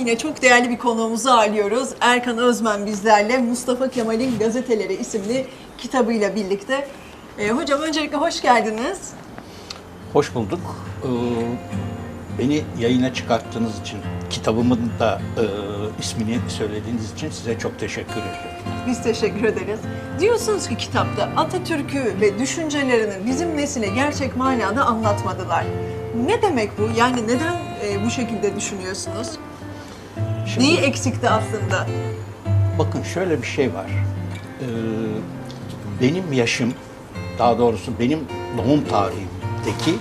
yine çok değerli bir konuğumuzu ağırlıyoruz. Erkan Özmen bizlerle Mustafa Kemal'in Gazeteleri isimli kitabıyla birlikte. Ee, hocam öncelikle hoş geldiniz. Hoş bulduk. Ee, beni yayına çıkarttığınız için, kitabımın da e, ismini söylediğiniz için size çok teşekkür ediyorum. Biz teşekkür ederiz. Diyorsunuz ki kitapta Atatürk'ü ve düşüncelerini bizim nesile gerçek manada anlatmadılar. Ne demek bu? Yani neden e, bu şekilde düşünüyorsunuz? Şimdi Neyi eksikti aslında? bakın şöyle bir şey var. Ee, benim yaşım, daha doğrusu benim doğum tarihimdeki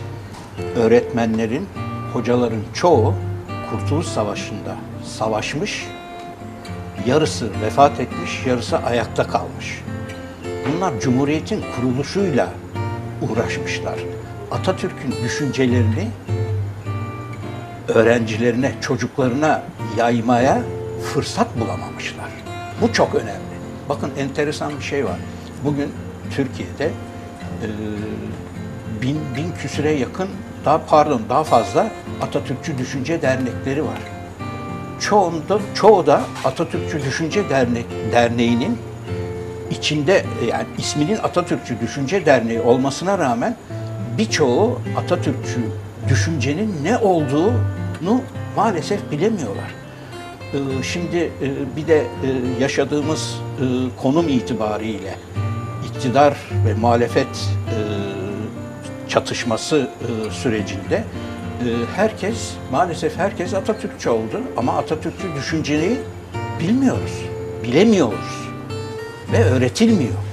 öğretmenlerin, hocaların çoğu Kurtuluş Savaşı'nda savaşmış, yarısı vefat etmiş, yarısı ayakta kalmış. Bunlar Cumhuriyet'in kuruluşuyla uğraşmışlar. Atatürk'ün düşüncelerini öğrencilerine, çocuklarına yaymaya fırsat bulamamışlar. Bu çok önemli. Bakın enteresan bir şey var. Bugün Türkiye'de e, bin, bin küsüre yakın, daha pardon daha fazla Atatürkçü Düşünce Dernekleri var. Çoğunda, çoğu da Atatürkçü Düşünce Dernek, Derneği'nin içinde yani isminin Atatürkçü Düşünce Derneği olmasına rağmen birçoğu Atatürkçü düşüncenin ne olduğunu maalesef bilemiyorlar. Ee, Şimdi e, bir de e, yaşadığımız e, konum itibariyle iktidar ve muhalefet çatışması sürecinde herkes maalesef herkes Atatürkçü oldu ama Atatürkçü düşünceyi bilmiyoruz, bilemiyoruz ve öğretilmiyor.